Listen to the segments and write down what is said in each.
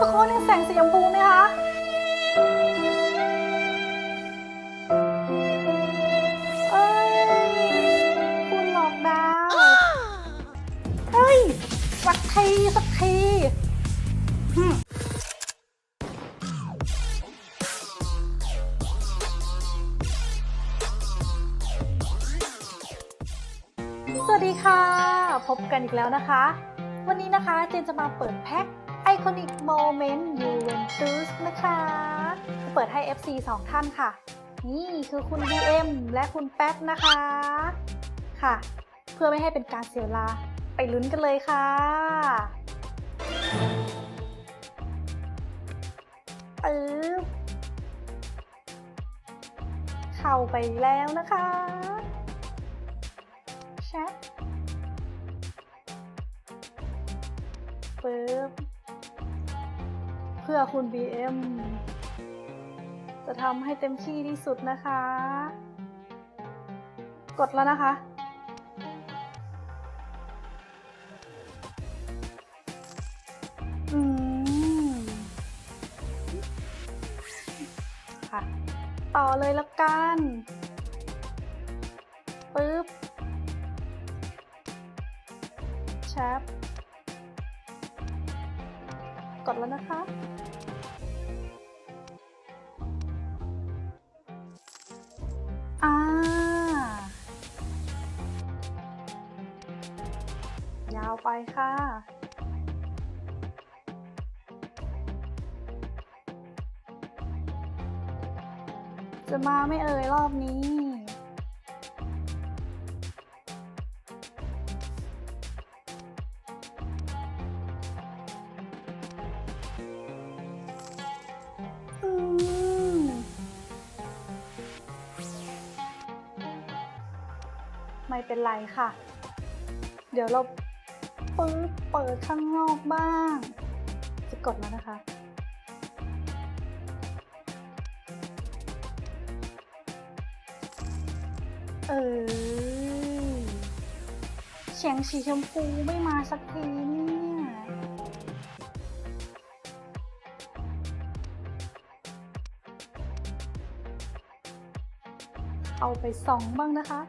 ทุกคนเห็นแสงสีชมพูไหมคะ เอ้ย คุณหลอกดาวเฮ้ย สักทีสักทีหึสวัสดีค่ะ พบกันอีกแล้วนะคะ วันนี้นะคะเจนจะมาเปิดแพ็ค Iconic Moment Juventus นะคะ เปิดให้ FC 2 ท่านค่ะ นี่คือคุณ DM และคุณแป๊บนะคะ ค่ะ เพื่อไม่ให้เป็นการเสียเวลา ไปลุ้นกันเลยค่ะปึ๊บเข้าไปแล้วนะคะแชทปึ๊บ พื่อคุณ BM จะทำให้เต็มที่ที่สุดนะคะ กดแล้วนะคะ อืม ค่ะ ต่อเลยละกันปึ๊บ แล้วนะคะ อ่า ยาวไปค่ะจะมาไม่เอ่ยรอบนี้ ไม่เป็นไรค่ะ เดี๋ยวเราปึ๊บเปิดข้างนอกบ้าง จะกดแล้วนะคะ เออเสียงสีชมพูไม่มาสักทีเนี่ยเอาไปส่องบ้างนะคะ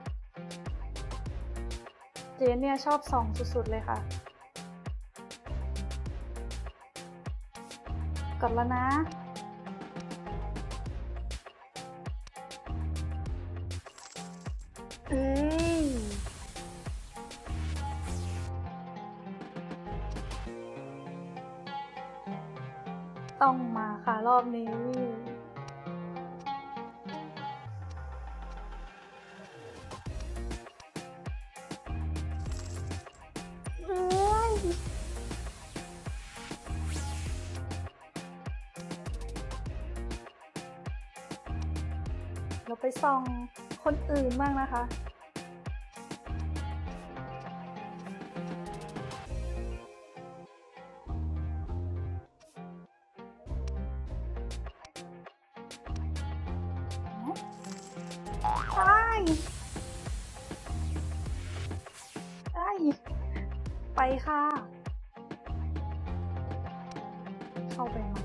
เจนเนี่ยชอบส่องสุดๆเลยค่ะ กดแล้วนะ เราไปส่องคนอื่นบ้างนะคะไปไปไปค่ะ เข้าไปใหม่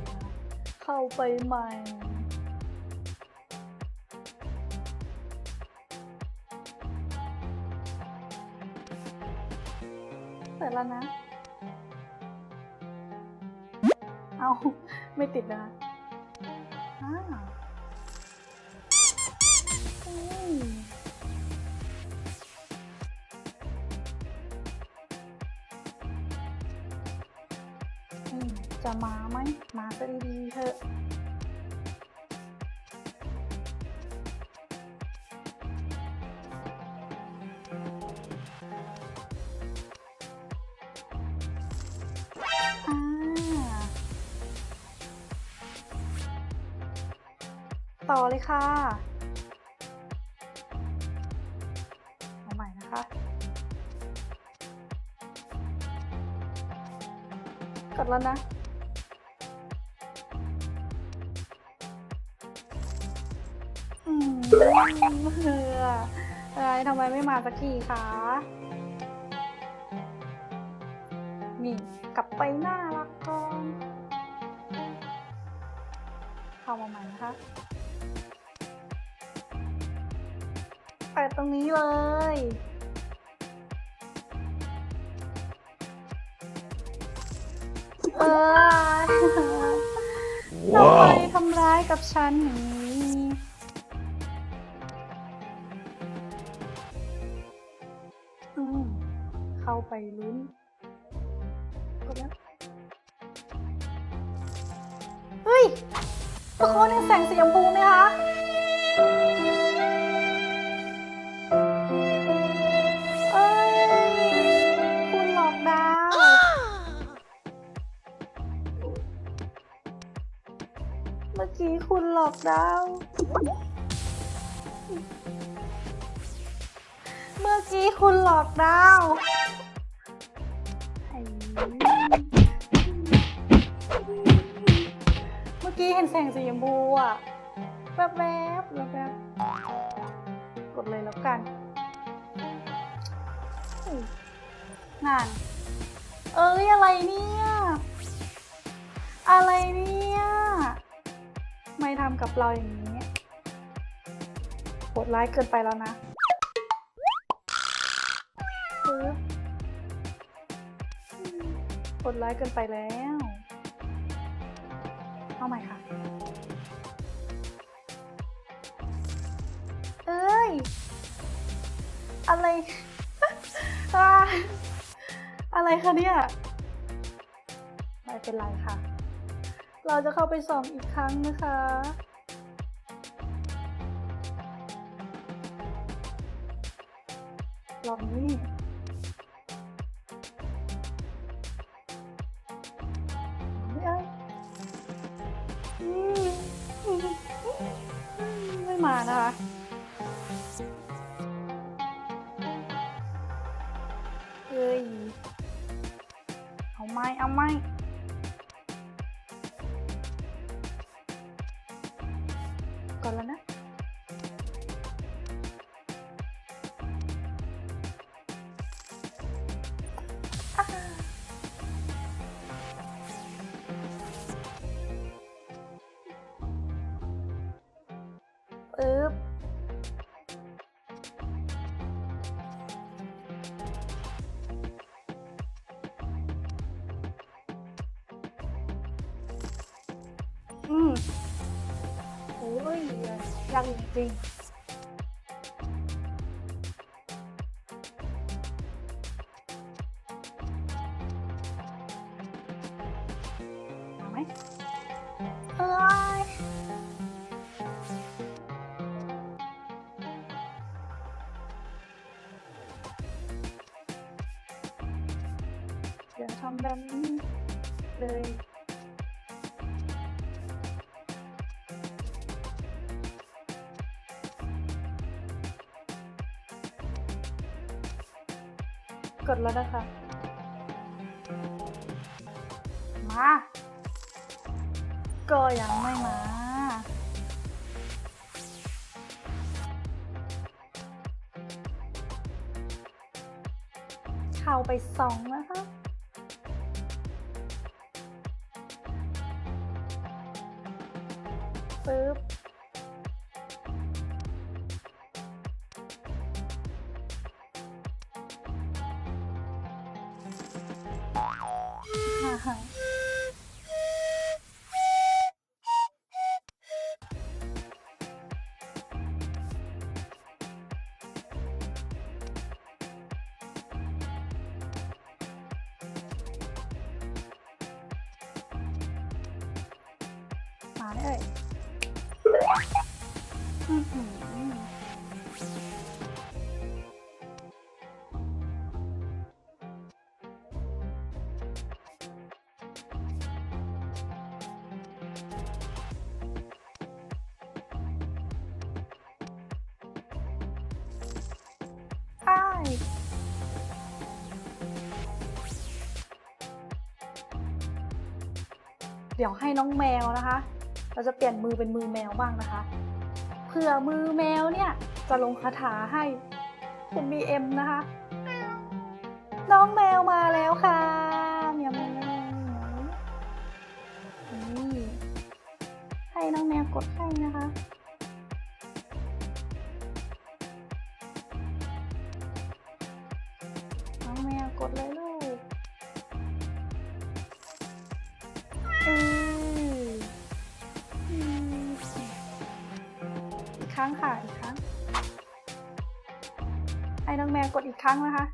เข้าไปใหม่ แล้วนะ เอาไม่ติดนะอ่าอืมอืมจะมาไหม มาก็ดีๆเถอะ อเลยค่ะเอาใหม่นะคะ กดแล้วนะ อืมเหืออะไรทำไมไม่มาสักทีคะนี่กลับไปหน้ารักก่อนเข้ามาใหม่นะคะ เปิดตรงนี้เลย เออทำไมทำร้ายกับฉันอย่างนี้เข้าไปลุ้นกดแล้วเฮ้ยทุกคนเห็นแสงสีชมพู คุณหลอกดาเมื่อกี้คุณหลอกดาวเมื่อกี้เห็นแสงสีชมพูอะแวบๆแวบๆกดเลยแล้วกันงาน เอ้ยอะไรเนี่ย อะไรเนี่ย ไม่ทำกับเราอย่างนี้โหดร้ายเกินไปแล้วนะโหดร้ายเกินไปแล้ว เอาใหม่ค่ะ เอ้ย อะไร อะไรคะเนี่ยไม่เป็นไรค่ะ เราจะเข้าไปส่องอีกครั้งนะคะ ลองนี้ ปึ๊บอืมโอ้ยยังจริง กดแล้วนะคะ มา ก็ยังไม่มา เข้าไปสอง เลยอื้อหืออ้ายเดี๋ยวให้น้องแมวนะคะ เราจะเปลี่ยนมือเป็นมือแมวบ้างนะคะ เผื่อมือแมวเนี่ยจะลงคาถาให้คุณบีเอ็มนะคะ น้องแมวมาแล้วค่ะเมียวเมียวนี่ให้น้องแมวกดให้นะคะ รั้งนะคะ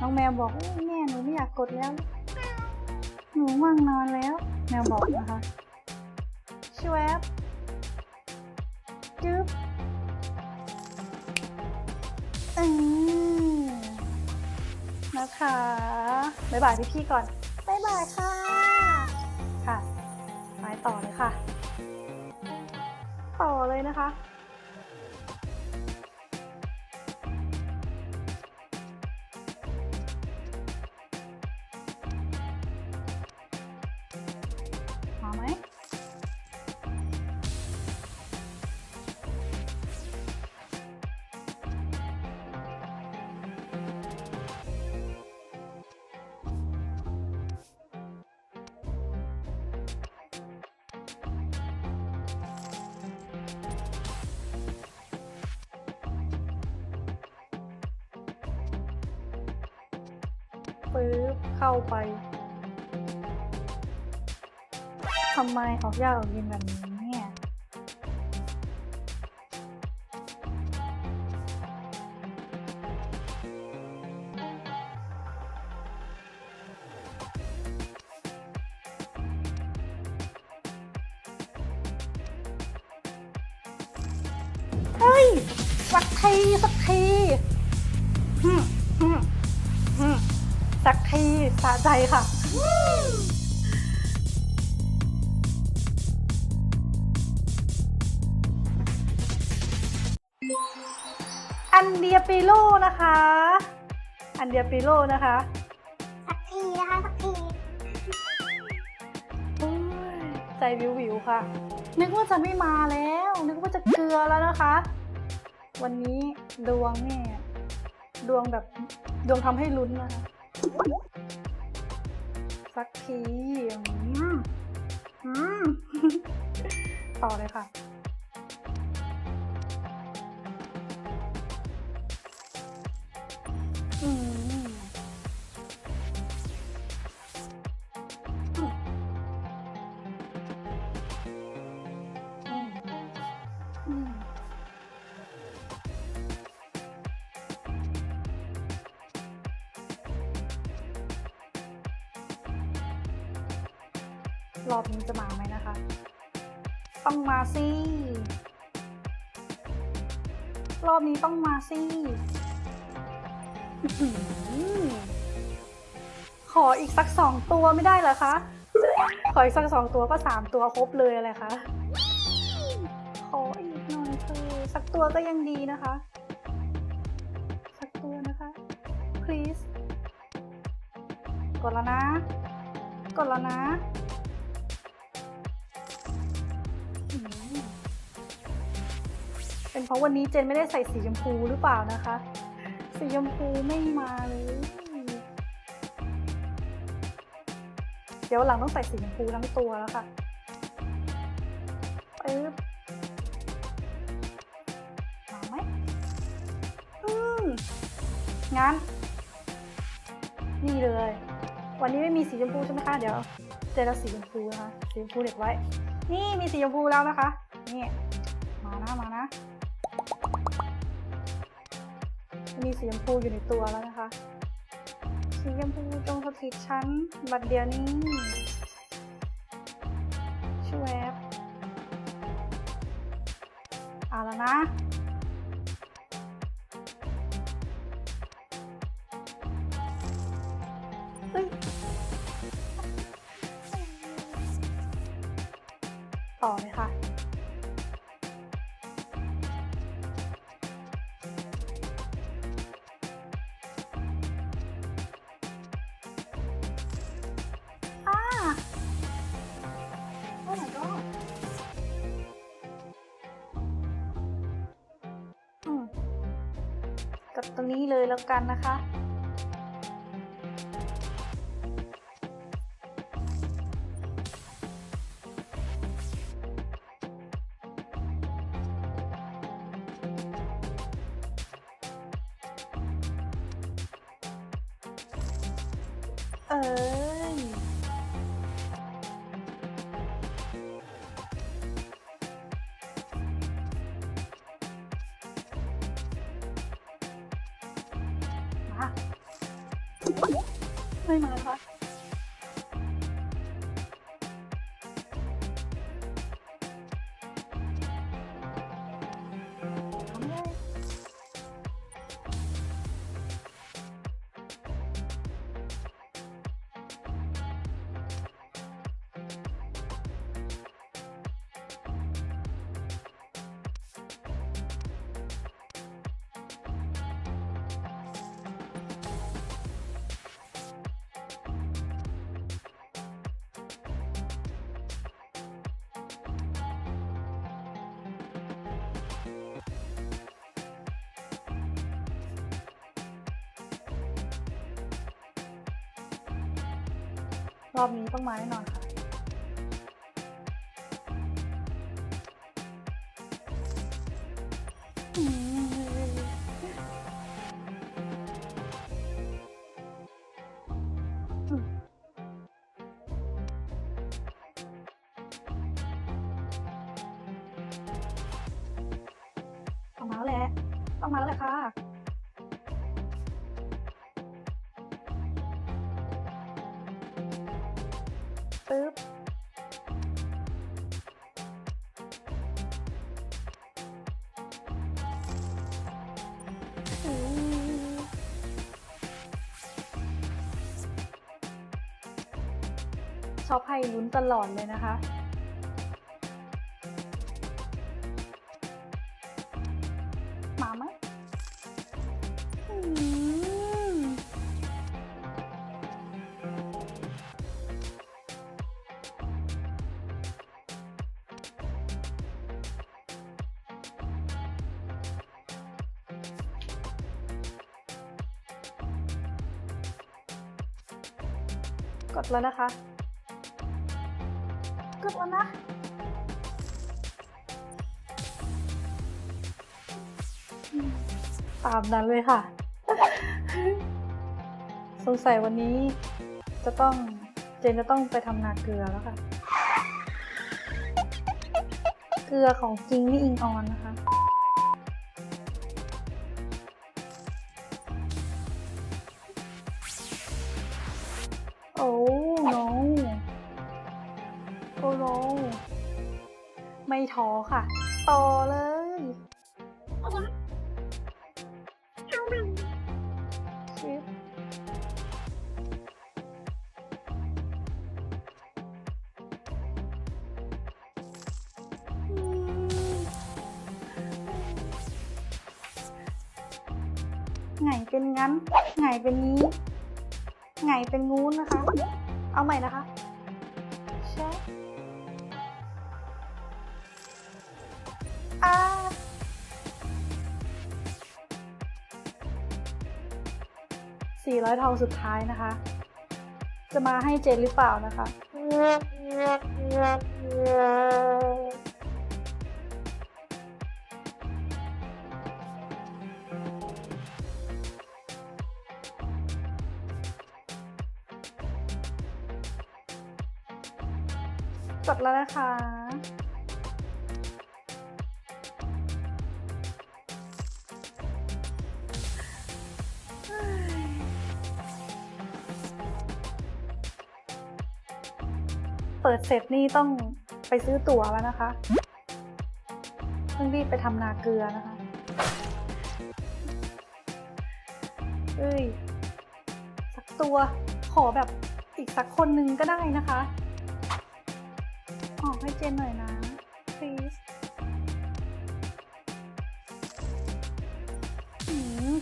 น้องแมวบอกโอ้ยแม่หนูไม่อยากกดแล้ว หนูว่างนอนแล้ว แมวบอกนะคะชวบจึ๊บอืมนะคะบ๊ายบายพี่ๆก่อนบ๊ายบายค่ะ ค่ะไปต่อเลยค่ะ ต่อเลยนะคะ ปึ๊บเข้าไปทำไมออกยากออกเย็นแบบนี้เนี่ยเฮ้ย สักที สักทีฮึ สักทีสะใจค่ะ อันเดียปิโลนะคะ อันเดียปิโลนะคะสักทีนะคะสักทีโอ้ยใจวิววิวๆค่ะ นึกว่าจะไม่มาแล้ว นึกว่าจะเกลือแล้วนะคะ วันนี้ดวงเนี่ยดวงแบบดวงทำให้ลุ้นนะคะ สักที อืม อืม ต่อเลยค่ะ มาไหมนะคะ ต้องมาสิรอบนี้ต้องมาสิขออีกสักสองตัวไม่ได้เหรอคะ ขออีกสักสองตัวก็สามตัวครบเลยอะไรคะ ขออีกหน่อยเธอสักตัวก็ยังดีนะคะ สักตัวนะคะ please กดแล้วนะ กดแล้วนะ เป็นเพราะวันนี้เจนไม่ได้ใส่สีชมพูหรือเปล่านะคะ สีชมพูไม่มาเลย เดี๋ยวหลังต้องใส่สีชมพูทั้งตัวแล้วค่ะปึ๊บมาไหมอืมงั้น นี่เลย วันนี้ไม่มีสีชมพูใช่ไหมคะ เดี๋ยวเจอแล้วสีชมพูนะคะ สีชมพูเด็ดไว้ นี่มีสีชมพูแล้วนะคะ นี่ มานะ มานะ มีสีชมพูอยู่ในตัวแล้วนะคะ สีชมพูจงสถิตชั้นบัดเดียวนี้ช่วยแอปเอาแล้วนะ วกันนะคะ เออ ไม่ รอบนี้ต้องมาแน่นอนค่ะ ปึ๊บชอบให้ลุ้นตลอดเลยนะคะ แล้วนะคะกดแล้วนะ ตามนั้นเลยค่ะ สงสัยวันนี้จะต้องเจนจะต้องไปทำนาเกลือแล้วค่ะ เกลือของจริงนี่อิงออนนะคะ ไงเป็นงั้น ไงเป็นนี้ ไงเป็นงูนนะคะ เอาใหม่นะคะเช็คอ่าสี่ร้อยทองสุดท้ายนะคะ จะมาให้เจนหรือเปล่านะคะ นะคะ เปิดเสร็จนี่ต้องไปซื้อตั๋วแล้วนะคะต้องรีบไปทำนาเกลือนะคะ เอ้ย สักตัวขอแบบอีกสักคนหนึ่งก็ได้นะคะ ให้เจนหน่อยนะ please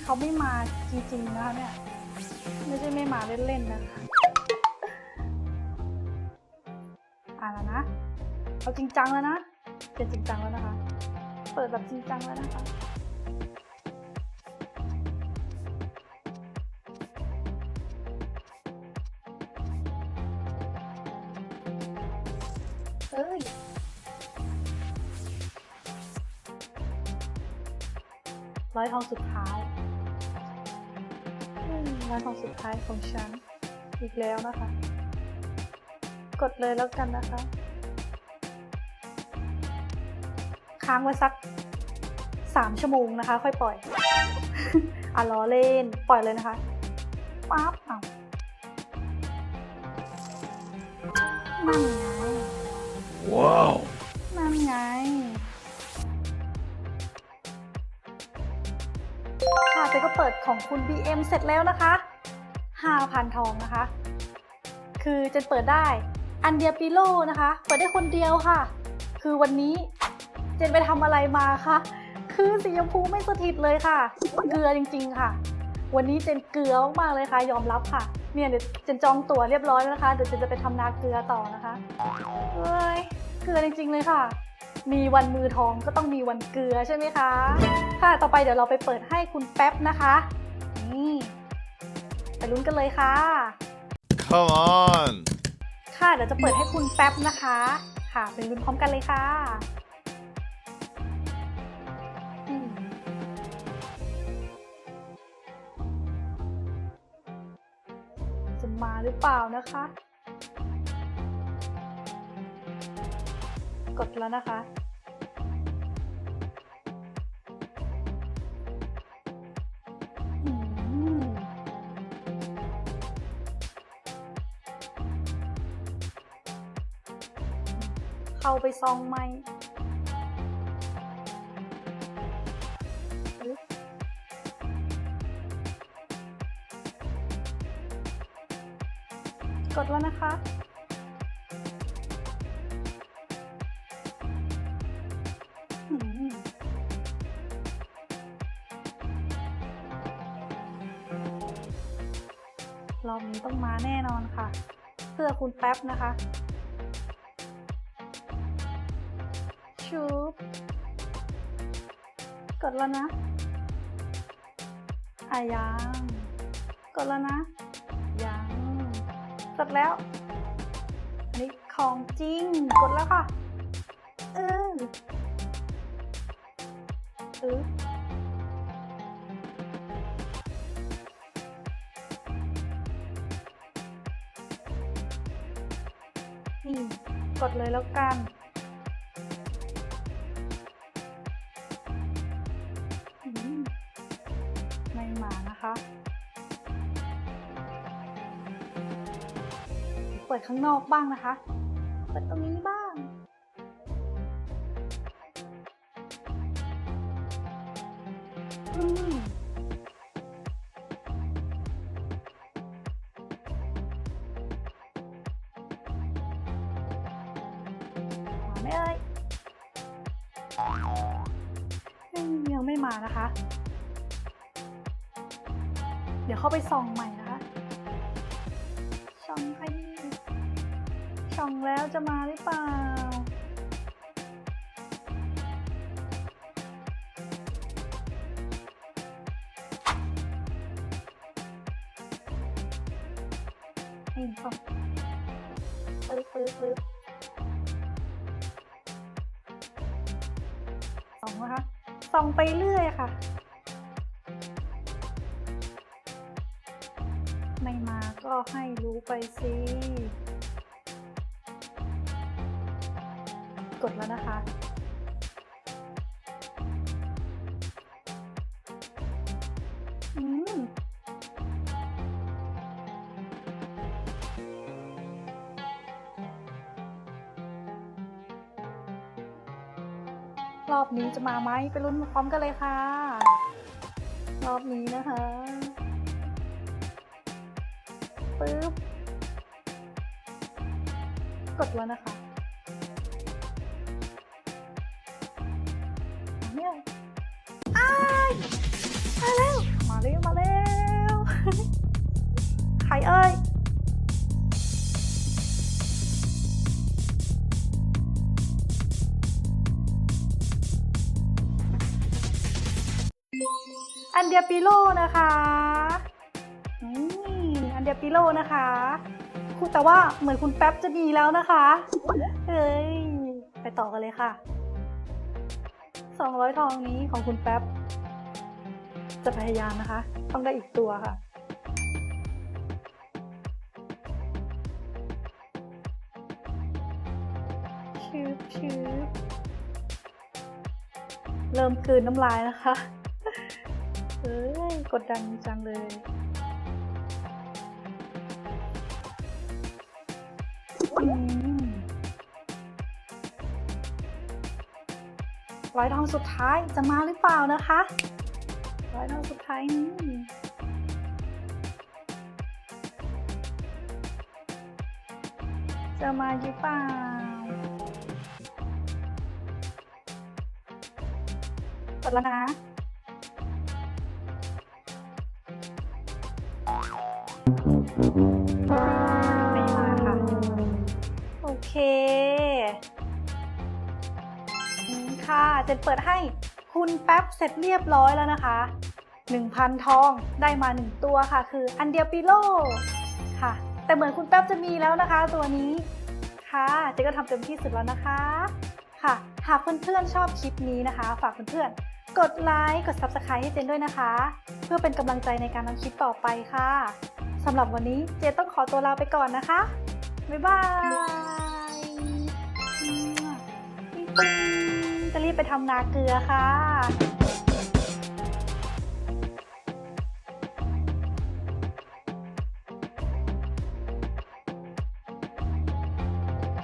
เขาไม่มาจริงๆนะคะเนี่ย ไม่ใช่ไม่มาเล่นๆนะคะอ่าแล้วนะ เอาจริงจังแล้วนะเจนจริงจังแล้วนะคะ เปิดแบบจริงจังแล้วนะคะ ร้อยทองสุดท้ายอืมร้อยทองสุดท้ายของฉัน อีกแล้วนะคะ กดเลยแล้วกันนะคะ ค้างไว้สักสามชั่วโมงนะคะ ค่อยปล่อยอะล้อเล่น ปล่อยเลยนะคะปั๊บเอานั่นไง Wow. นั่นไง เปิดของคุณ BM เสร็จแล้วนะคะ 5,000 ทองนะคะ คือเจนเปิดได้อันเดียปิโลนะคะ เปิดได้คนเดียวค่ะ คือวันนี้เจนไปทำอะไรมาคะคือสีชมพูไม่สถิตเลยค่ะ เกลือจริง ๆ ค่ะ วันนี้เจนเกลือมากๆเลยค่ะ ยอมรับค่ะ เนี่ยเดี๋ยวเจนจองตั๋วเรียบร้อยแล้วนะคะ เดี๋ยวเจนจะไปทำนาเกลือต่อนะคะเอ้ย เกลือจริง ๆ เลยค่ะ มีวันมือทองก็ต้องมีวันเกลือใช่ไหมคะ ค่ะ ต่อไปเดี๋ยวเราไปเปิดให้คุณแป๊บนะคะ นี่ ไปลุ้นกันเลยค่ะ Come on. ค่ะ เดี๋ยวจะเปิดให้คุณแป๊บนะคะ ค่ะ ไปลุ้นพร้อมกันเลยค่ะอืมจะมาหรือเปล่านะคะ กดแล้วนะคะ เข้าไปซองไหมกดแล้วนะคะ คุณแป๊บนะคะชุบกดแล้วนะอายังกดแล้วนะ ยังกดแล้ว อันนี้ของจริง กดแล้วค่ะ เออเออ นี่กดเลยแล้วกันไม่มานะคะ เปิดข้างนอกบ้างนะคะ เปิดตรงนี้บ้าง เดี๋ยวเข้าไปส่องใหม่นะคะส่องใครดีส่องแล้วจะมาหรือเปล่านี่สองปึ๊บปึ๊บปึ๊บส่องนะคะส่องไปเรื่อยค่ะ ให้รู้ไปสิ กดแล้วนะคะ อืมรอบนี้จะมาไหมไปลุ้นพร้อมกันเลยค่ะ รอบนี้นะคะ ปึ๊บ กดแล้วนะคะ ว่าเหมือนคุณแป๊บจะมีแล้วนะคะ เฮ้ย ไปต่อกันเลยค่ะ 200 ทองนี้ของคุณแป๊บ จะพยายามนะคะ ต้องได้อีกตัวค่ะชืบชืบเริ่มคืนน้ำลายนะคะเฮ้ย กดดันจังเลย ร้อยทองสุดท้ายจะมาหรือเปล่านะคะ ร้อยทองสุดท้ายนี้จะมาหรือเปล่ากดแล้วนะไม่า เจนเปิดให้คุณแป๊บเสร็จเรียบร้อยแล้วนะคะ 1,000 ทองได้มา 1 ตัวค่ะ คืออันเดียปิโลค่ะ แต่เหมือนคุณแป๊บจะมีแล้วนะคะ ตัวนี้ค่ะเจนก็ทำเต็มที่สุดแล้วนะคะค่ะ หากเพื่อนๆชอบคลิปนี้นะคะ ฝากเพื่อนๆกดไลค์กด Subscribe ให้เจนด้วยนะคะ เพื่อเป็นกำลังใจในการทำคลิปต่อไปค่ะสำหรับวันนี้เจนต้องขอตัวลาไปก่อนนะคะ บ๊ายบาย จะรีบไปทำนาเกลือค่ะ